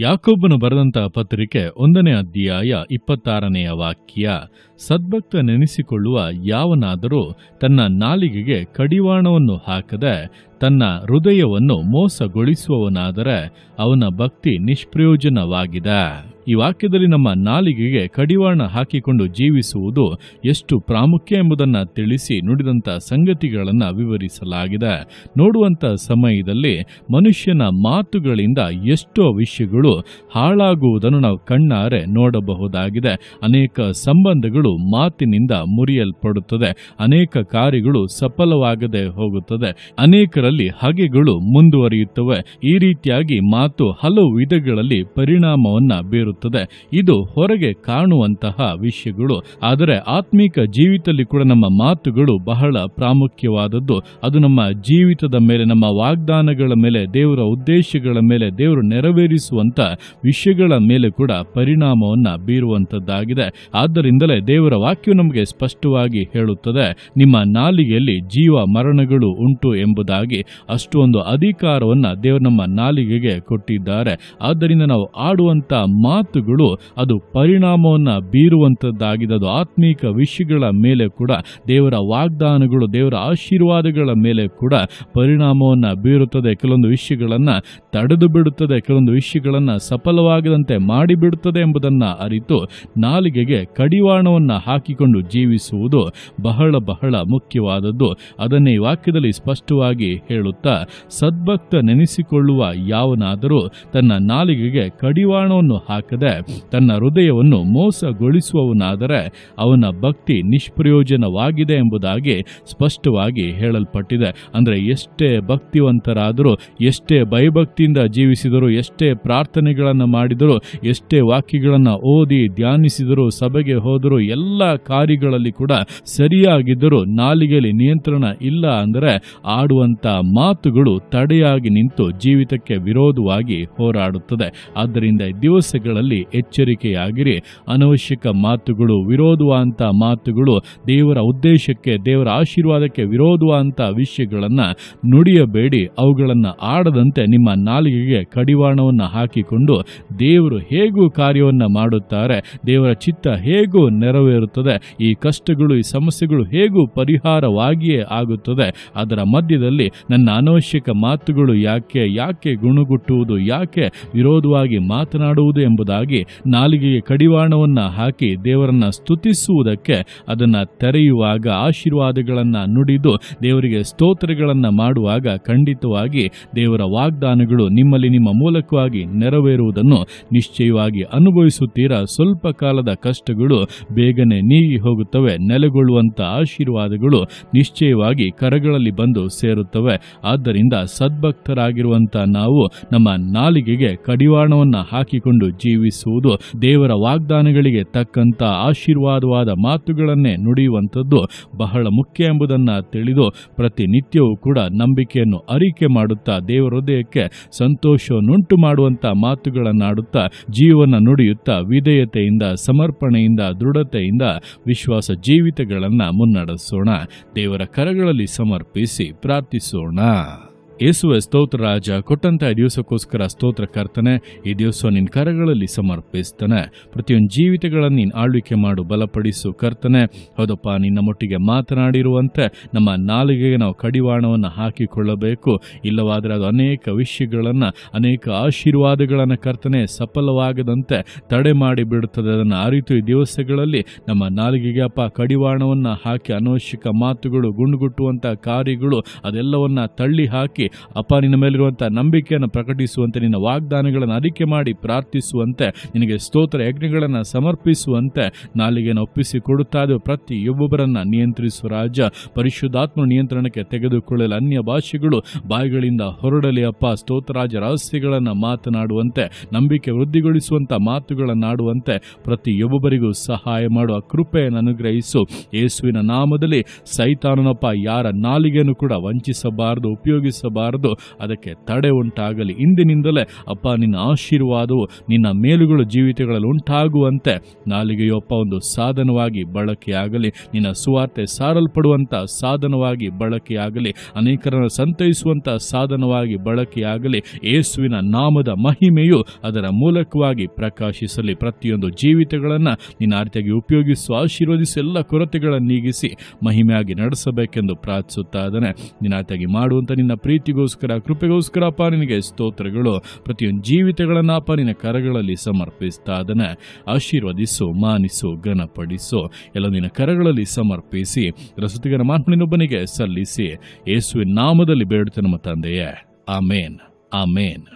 ಯಾಕೋಬನು ಬರೆದಂತಹ ಪತ್ರಿಕೆ ಒಂದನೇ ಅಧ್ಯಾಯ ಇಪ್ಪತ್ತಾರನೆಯ ವಾಕ್ಯ, ಸದ್ಭಕ್ತ ನೆನೆಸಿಕೊಳ್ಳುವ ಯಾವನಾದರೂ ತನ್ನ ನಾಲಿಗೆಗೆ ಕಡಿವಾಣವನ್ನು ಹಾಕದೆ ತನ್ನ ಹೃದಯವನ್ನು ಮೋಸಗೊಳಿಸುವವನಾದರೆ ಅವನ ಭಕ್ತಿ ನಿಷ್ಪ್ರಯೋಜನವಾಗಿದೆ. ಈ ವಾಕ್ಯದಲ್ಲಿ ನಮ್ಮ ನಾಲಿಗೆಗೆ ಕಡಿವಾಣ ಹಾಕಿಕೊಂಡು ಜೀವಿಸುವುದು ಎಷ್ಟು ಪ್ರಾಮುಖ್ಯ ಎಂಬುದನ್ನು ತಿಳಿಸಿ ನುಡಿದಂಥ ಸಂಗತಿಗಳನ್ನು ವಿವರಿಸಲಾಗಿದೆ. ನೋಡುವಂಥ ಸಮಯದಲ್ಲಿ ಮನುಷ್ಯನ ಮಾತುಗಳಿಂದ ಎಷ್ಟೋ ವಿಷಯಗಳು ಹಾಳಾಗುವುದನ್ನು ನಾವು ಕಣ್ಣಾರೆ ನೋಡಬಹುದಾಗಿದೆ. ಅನೇಕ ಸಂಬಂಧಗಳು ಮಾತಿನಿಂದ ಮುರಿಯಲ್ಪಡುತ್ತದೆ. ಅನೇಕ ಕಾರ್ಯಗಳು ಸಫಲವಾಗದೆ ಹೋಗುತ್ತದೆ. ಅನೇಕರಲ್ಲಿ ಹಗೆಗಳು ಮುಂದುವರಿಯುತ್ತವೆ. ಈ ರೀತಿಯಾಗಿ ಮಾತು ಹಲವು ವಿಧಗಳಲ್ಲಿ ಪರಿಣಾಮವನ್ನ ಬೀರುತ್ತದೆ ಇದು ಹೊರಗೆ ಕಾಣುವಂತಹ ವಿಷಯಗಳು. ಆದರೆ ಆತ್ಮೀಕ ಜೀವಿತದಲ್ಲಿ ಕೂಡ ನಮ್ಮ ಮಾತುಗಳು ಬಹಳ ಪ್ರಾಮುಖ್ಯವಾದದ್ದು. ಅದು ನಮ್ಮ ಜೀವಿತದ ಮೇಲೆ, ನಮ್ಮ ವಾಗ್ದಾನಗಳ ಮೇಲೆ, ದೇವರ ಉದ್ದೇಶಗಳ ಮೇಲೆ, ದೇವರು ನೆರವೇರಿಸುವಂತ ವಿಷಯಗಳ ಮೇಲೆ ಕೂಡ ಪರಿಣಾಮವನ್ನು ಬೀರುವಂತದ್ದಾಗಿದೆ. ಆದ್ದರಿಂದಲೇ ದೇವರ ವಾಕ್ಯವು ನಮಗೆ ಸ್ಪಷ್ಟವಾಗಿ ಹೇಳುತ್ತದೆ, ನಿಮ್ಮ ನಾಲಿಗೆಯಲ್ಲಿ ಜೀವ ಮರಣಗಳು ಉಂಟು ಎಂಬುದಾಗಿ. ಅಷ್ಟೊಂದು ಅಧಿಕಾರವನ್ನು ದೇವರು ನಮ್ಮ ನಾಲಿಗೆಗೆ ಕೊಟ್ಟಿದ್ದಾರೆ. ಆದ್ದರಿಂದ ನಾವು ಆಡುವಂತ ಮಾತುಗಳು, ಅದು ಪರಿಣಾಮವನ್ನು ಬೀರುವಂಥದ್ದಾಗಿದೆ ಅದು ಆತ್ಮೀಕ ವಿಷಯಗಳ ಮೇಲೆ ಕೂಡ, ದೇವರ ವಾಗ್ದಾನಗಳು, ದೇವರ ಆಶೀರ್ವಾದಗಳ ಮೇಲೆ ಕೂಡ ಪರಿಣಾಮವನ್ನು ಬೀರುತ್ತದೆ. ಕೆಲವೊಂದು ವಿಷಯಗಳನ್ನು ತಡೆದು ಬಿಡುತ್ತದೆ ಕೆಲವೊಂದು ವಿಷಯಗಳನ್ನು ಸಫಲವಾಗದಂತೆ ಮಾಡಿಬಿಡುತ್ತದೆ ಎಂಬುದನ್ನು ಅರಿತು, ನಾಲಿಗೆಗೆ ಕಡಿವಾಣವನ್ನು ಹಾಕಿಕೊಂಡು ಜೀವಿಸುವುದು ಬಹಳ ಬಹಳ ಮುಖ್ಯವಾದದ್ದು. ಅದನ್ನೇ ಈ ವಾಕ್ಯದಲ್ಲಿ ಸ್ಪಷ್ಟವಾಗಿ ಹೇಳುತ್ತಾ, ಸದ್ಭಕ್ತ ನೆನೆಸಿಕೊಳ್ಳುವ ಯಾವನಾದರೂ ತನ್ನ ನಾಲಿಗೆಗೆ ಕಡಿವಾಣವನ್ನು ಹಾಕದೆ ತನ್ನ ಹೃದಯವನ್ನು ಮೋಸಗೊಳಿಸುವವನಾದರೆ ಅವನ ಭಕ್ತಿ ನಿಷ್ಪ್ರಯೋಜನವಾಗಿದೆ ಎಂಬುದಾಗಿ ಸ್ಪಷ್ಟವಾಗಿ ಹೇಳಲ್ಪಟ್ಟಿದೆ. ಅಂದರೆ ಎಷ್ಟೇ ಭಕ್ತಿವಂತರಾದರೂ, ಎಷ್ಟೇ ಭಯಭಕ್ತಿಯಿಂದ ಜೀವಿಸಿದರೂ, ಎಷ್ಟೇ ಪ್ರಾರ್ಥನೆಗಳನ್ನು ಮಾಡಿದರೂ, ಎಷ್ಟೇ ವಾಕ್ಯಗಳನ್ನು ಓದಿ ಧ್ಯಾನಿಸಿದರೂ, ಸಭೆಗೆ ಹೋದರೂ, ಎಲ್ಲ ಕಾರ್ಯಗಳಲ್ಲಿ ಕೂಡ ಸರಿಯಾಗಿದ್ದರೂ ನಾಲಿಗೆಯಲ್ಲಿ ನಿಯಂತ್ರಣ ಇಲ್ಲ ಅಂದರೆ ಆಡುವಂತ ಮಾತುಗಳು ತಡೆಯಾಗಿ ನಿಂತು ಜೀವಿತಕ್ಕೆ ವಿರೋಧವಾಗಿ ಹೋರಾಡುತ್ತದೆ. ಆದ್ದರಿಂದ ಈ ದಿವಸಗಳಲ್ಲಿ ಎಚ್ಚರಿಕೆಯಾಗಿರಿ. ಅನವಶ್ಯಕ ಮಾತುಗಳು ವಿರೋಧವಾದಂಥ ಮಾತುಗಳು ದೇವರ ಉದ್ದೇಶಕ್ಕೆ, ದೇವರ ಆಶೀರ್ವಾದಕ್ಕೆ ವಿರೋಧವಾದಂಥ ವಿಷಯಗಳನ್ನು ನುಡಿಯಬೇಡಿ. ಅವುಗಳನ್ನು ಆಡದಂತೆ ನಿಮ್ಮ ನಾಲಿಗೆಗೆ ಕಡಿವಾಣವನ್ನು ಹಾಕಿಕೊಂಡು ದೇವರು ಹೇಗೂ ಕಾರ್ಯವನ್ನು ಮಾಡುತ್ತಾರೆ, ದೇವರ ಚಿತ್ತ ಹೇಗೂ ನೆರವೇರುತ್ತದೆ, ಈ ಕಷ್ಟಗಳು, ಈ ಸಮಸ್ಯೆಗಳು ಹೇಗೂ ಪರಿಹಾರವಾಗಿಯೇ ಆಗುತ್ತದೆ. ಅದರ ಮಧ್ಯದಲ್ಲಿ ನನ್ನ ಅನವಶ್ಯಕ ಮಾತುಗಳು ಯಾಕೆ ಯಾಕೆ ಗುಣಗುಟ್ಟುವುದು, ಯಾಕೆ ವಿರೋಧವಾಗಿ ಮಾತನಾಡುವುದು ಎಂಬುದಾಗಿ ನಾಲಿಗೆಗೆ ಕಡಿವಾಣವನ್ನು ಹಾಕಿ ದೇವರನ್ನ ಸ್ತುತಿಸುವುದಕ್ಕೆ ಅದನ್ನು ತೆರೆಯುವಾಗ ಆಶೀರ್ವಾದಗಳನ್ನು ನುಡಿದು ದೇವರಿಗೆ ಸ್ತೋತ್ರಗಳನ್ನು ಮಾಡುವಾಗ ಖಂಡಿತವಾಗಿ ದೇವರ ವಾಗ್ದಾನಗಳು ನಿಮ್ಮಲ್ಲಿ ನಿಮ್ಮ ಮೂಲಕವಾಗಿ ನೆರವೇರುವುದನ್ನು ನಿಶ್ಚಯವಾಗಿ ಅನುಭವಿಸುತ್ತೀರಾ. ಸ್ವಲ್ಪ ಕಾಲದ ಕಷ್ಟಗಳು ಬೇಗನೆ ನೀಗಿ ಹೋಗುತ್ತವೆ ನೆಲೆಗೊಳ್ಳುವಂಥ ಆಶೀರ್ವಾದಗಳು ನಿಶ್ಚಯವಾಗಿ ಕರಗಳಲ್ಲಿ ಬಂದು ಸೇರುತ್ತವೆ. ಆದ್ದರಿಂದ ಸದ್ಭಕ್ತರಾಗಿರುವಂಥ ನಾವು ನಮ್ಮ ನಾಲಿಗೆಗೆ ಕಡಿವಾಣವನ್ನು ಹಾಕಿಕೊಂಡು ಜೀವಿಸುವುದು ದೇವರ ವಾಗ್ದಾನಗಳಿಗೆ ತಕ್ಕಂತ ಆಶೀರ್ವಾದವಾದ ಮಾತುಗಳನ್ನೇ ನುಡಿಯುವಂಥದ್ದು ಬಹಳ ಮುಖ್ಯ ಎಂಬುದನ್ನು ತಿಳಿದು ಪ್ರತಿನಿತ್ಯವೂ ಕೂಡ ನಂಬಿಕೆಯನ್ನು ಅರಿಕೆ ಮಾಡುತ್ತಾ ದೇವರ ಹೃದಯಕ್ಕೆ ಸಂತೋಷವನ್ನುಂಟು ಮಾಡುವಂಥ ಮಾತುಗಳನ್ನಾಡುತ್ತಾ ಜೀವನ ನುಡಿಯುತ್ತಾ ವಿಧೇಯತೆಯಿಂದ, ಸಮರ್ಪಣೆಯಿಂದ, ದೃಢತೆಯಿಂದ ವಿಶ್ವಾಸ ಜೀವಿತಗಳನ್ನು ಮುನ್ನಡೆಸೋಣ. ದೇವರ ಕರಗಳಲ್ಲಿ ಸಮರ್ಪಿಸಿ ಪ್ರಾರ್ಥಿಸೋಣ. ಯೇಸುವೆ ಸ್ತೋತ್ರ ರಾಜ, ಕೊಟ್ಟಂತ ಈ ದಿವಸಕ್ಕೋಸ್ಕರ ಸ್ತೋತ್ರ ಕರ್ತನೆ, ಈ ದಿವಸ ನಿನ್ನ ಕರಗಳಲ್ಲಿ ಸಮರ್ಪಿಸ್ತಾನೆ. ಪ್ರತಿಯೊಂದು ಜೀವಿತಗಳನ್ನು ನೀನು ಆಳ್ವಿಕೆ ಮಾಡು, ಬಲಪಡಿಸು ಕರ್ತನೆ. ಹೌದಪ್ಪ, ನಿನ್ನ ಮೊಟ್ಟಿಗೆ ಮಾತನಾಡಿರುವಂತೆ ನಮ್ಮ ನಾಲಿಗೆಗೆ ನಾವು ಕಡಿವಾಣವನ್ನು ಹಾಕಿಕೊಳ್ಳಬೇಕು. ಇಲ್ಲವಾದರೆ ಅದು ಅನೇಕ ವಿಷಯಗಳನ್ನು, ಅನೇಕ ಆಶೀರ್ವಾದಗಳನ್ನು ಕರ್ತನೆ ಸಫಲವಾಗದಂತೆ ತಡೆ ಮಾಡಿ ಬಿಡುತ್ತದೆ. ಅದನ್ನು ಅರಿತು ಈ ದಿವಸಗಳಲ್ಲಿ ನಮ್ಮ ನಾಲಿಗೆಗೆ ಅಪ್ಪ ಕಡಿವಾಣವನ್ನು ಹಾಕಿ ಅನವಶ್ಯಕ ಮಾತುಗಳು ಗುಂಡುಗುಟ್ಟುವಂಥ ಕಾರ್ಯಗಳು ಅದೆಲ್ಲವನ್ನ ತಳ್ಳಿ ಹಾಕಿ ಅಪ್ಪ, ನಿನ್ನ ಮೇಲಿರುವಂಥ ನಂಬಿಕೆಯನ್ನು ಪ್ರಕಟಿಸುವಂತೆ, ನಿನ್ನ ವಾಗ್ದಾನಗಳನ್ನು ಅರಿಕೆ ಮಾಡಿ ಪ್ರಾರ್ಥಿಸುವಂತೆ, ನಿನಗೆ ಸ್ತೋತ್ರ ಯಜ್ಞಗಳನ್ನು ಸಮರ್ಪಿಸುವಂತೆ ನಾಲಿಗೆಯನ್ನು ಒಪ್ಪಿಸಿ ಕೊಡುತ್ತಾ. ಪ್ರತಿ ಒಬ್ಬೊಬ್ಬರನ್ನ ನಿಯಂತ್ರಿಸುವ ರಾಜ. ಪರಿಶುದ್ಧಾತ್ಮ ನಿಯಂತ್ರಣಕ್ಕೆ ತೆಗೆದುಕೊಳ್ಳಲು ಅನ್ಯ ಭಾಷೆಗಳು ಬಾಯಿಗಳಿಂದ ಹೊರಡಲಿ ಅಪ್ಪ. ಸ್ತೋತ್ರರಾಜ ರಹಸ್ಯಗಳನ್ನು ಮಾತನಾಡುವಂತೆ, ನಂಬಿಕೆ ವೃದ್ಧಿಗೊಳಿಸುವಂಥ ಮಾತುಗಳನ್ನಾಡುವಂತೆ ಪ್ರತಿ ಒಬ್ಬೊಬ್ಬರಿಗೂ ಸಹಾಯ ಮಾಡುವ ಕೃಪೆಯನ್ನು ಅನುಗ್ರಹಿಸು. ಯೇಸುವಿನ ನಾಮದಲ್ಲಿ ಸೈತಾನನಪ್ಪ, ಯಾರ ನಾಲಿಗೆಯನ್ನು ಕೂಡ ವಂಚಿಸಬಾರದು, ಉಪಯೋಗಿಸಬಾರದು. ಆಗಬಾರದು ಅದಕ್ಕೆ ತಡೆ ಉಂಟಾಗಲಿ. ಇಂದಿನಿಂದಲೇ, ಅಪ್ಪ, ನಿನ್ನ ಆಶೀರ್ವಾದವು ನಿನ್ನ ಮೇಲುಗಳು ಜೀವಿತಗಳಲ್ಲಿ ಉಂಟಾಗುವಂತೆ. ನಾಲಿಗೆಯೊಪ್ಪ, ಒಂದು ಸಾಧನವಾಗಿ ಬಳಕೆಯಾಗಲಿ. ನಿನ್ನ ಸುವಾರ್ತೆ ಸಾರಲ್ಪಡುವಂಥ ಸಾಧನವಾಗಿ ಬಳಕೆಯಾಗಲಿ. ಅನೇಕರನ್ನು ಸಂತೈಸುವಂಥ ಸಾಧನವಾಗಿ ಬಳಕೆಯಾಗಲಿ. ಯೇಸುವಿನ ನಾಮದ ಮಹಿಮೆಯು ಅದರ ಮೂಲಕವಾಗಿ ಪ್ರಕಾಶಿಸಲಿ. ಪ್ರತಿಯೊಂದು ಜೀವಿತಗಳನ್ನು ನಿನ್ನ ಆರ್ತಿಯಾಗಿ ಉಪಯೋಗಿಸುವ ಆಶೀರ್ವದಿಸಿ, ಎಲ್ಲ ಕೊರತೆಗಳನ್ನು ನೀಗಿಸಿ, ಮಹಿಮೆಯಾಗಿ ನಡೆಸಬೇಕೆಂದು ಪ್ರಾರ್ಥಿಸುತ್ತಾ ಇದ್ದಾನೆ. ನಿನ್ನ ಆರ್ತಿಯಾಗಿ ಮಾಡುವಂಥ ನಿನ್ನ ಪ್ರೀತಿಗೋಸ್ಕರ ಕೃಪೆಗೋಸ್ಕರ ಅಪ್ಪ ನಿನಗೆ ಸ್ತೋತ್ರಗಳು. ಪ್ರತಿಯೊಂದು ಜೀವಿತಗಳನ್ನು ನಿನ್ನ ಕರಗಳಲ್ಲಿ ಸಮರ್ಪಿಸ್ತಾ ಅದನ್ನು ಆಶೀರ್ವದಿಸು, ಮಾನಿಸು, ಘನಪಡಿಸು. ಎಲ್ಲ ನಿನ್ನ ಕರಗಳಲ್ಲಿ ಸಮರ್ಪಿಸಿ ರಸತಿಗರ ಮಾತ್ಮನಿನೊಬ್ಬನಿಗೆ ಸಲ್ಲಿಸಿ. ಯೇಸುವಿನ ನಾಮದಲ್ಲಿ ಬೇಡುತ್ತೆ ನಮ್ಮ ತಂದೆಯೇ. ಆಮೇನ್. ಆಮೇನ್.